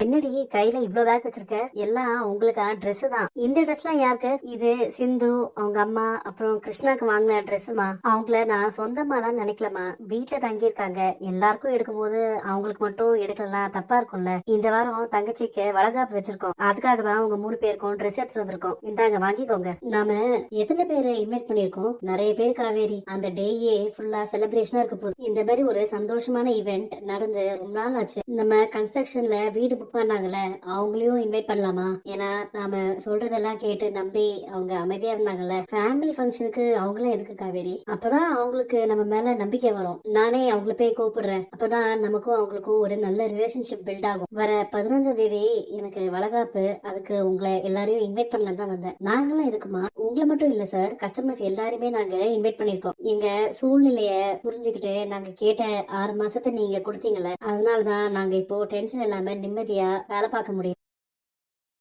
என்னடி கையில இவ்ளோ பேக் வச்சிருக்க? எல்லாம் உங்களுக்கா? ட்ரெஸ் தான். இந்த ட்ரெஸ்லாம் யாருக்கு? இது சிந்து அவங்க அம்மா அப்புறம் கிருஷ்ணாக்கு வாங்கின ட்ரெஸ்ஸுமா அவங்கள நான் சொந்தமாலாம் நினைக்கலமா வீட்டுல தங்கி இருக்காங்க எல்லாருக்கும் எடுக்கும்போது அவங்களுக்கு மட்டும் எடுக்கலாம் தப்பா இருக்கும்ல. இந்த வாரம் தங்கச்சிக்கு வளகாப்பு வச்சிருக்கோம். அதுக்காக தான் உங்க மூணு பேருக்கும் ட்ரெஸ் எடுத்துட்டு வந்திருக்கோம். இந்தாங்க வாங்கிக்கோங்க. நாம எத்தனை பேரை இன்வைட் பண்ணிருக்கோம் நிறைய பேர் காவேரி. அந்த டேயே ஃபுல்லா செலிப்ரேஷனா இருக்க போகுது இந்த மாதிரி ஒரு சந்தோஷமான ஈவெண்ட் நடந்து ரொம்ப நாள் ஆச்சு. நம்ம கன்ஸ்ட்ரக்ஷன்ல வீடு புக் பண்ணாங்கல்ல அவங்களையும் இன்வைட் பண்ணலாமா? ஏன்னா நாம சொல்றதெல்லாம் கேட்டு நம்பி அவங்க அமைதியா இருந்தாங்கல்ல. ஃபேமிலி ஃபங்க்ஷனுக்கு அவங்களும் எதுக்கு காவேரி? அப்பதான் அவங்களுக்கு நம்ம மேல நம்பிக்கை வரும். நானே அவங்கள போய் கூப்பிடுறேன். அப்பதான் நமக்கும் அவங்களுக்கும் ஒரு நல்ல ரிலேஷன்ஷிப் பில்ட் ஆகும். வர பதினஞ்சாம் தேதி எனக்கு வளகாப்பு. அதுக்கு உங்களை எல்லாரையும் இன்வைட் பண்ணலாம் தான் வந்தேன். நாங்களும் எதுக்குமா? உங்களை மட்டும் இல்ல சார் கஸ்டமர்ஸ் எல்லாருமே நாங்க இன்வைட் பண்ணிருக்கோம் எங்க சூழ்நிலைய புரிஞ்சுக்கிட்டு நாங்க கேட்ட ஆறு மாசத்தை நீங்க கொடுத்தீங்கல்ல அதனாலதான் நாங்க இப்போ டென்ஷன் இல்லாம நிம்மதியா வேலை பார்க்க முடியும்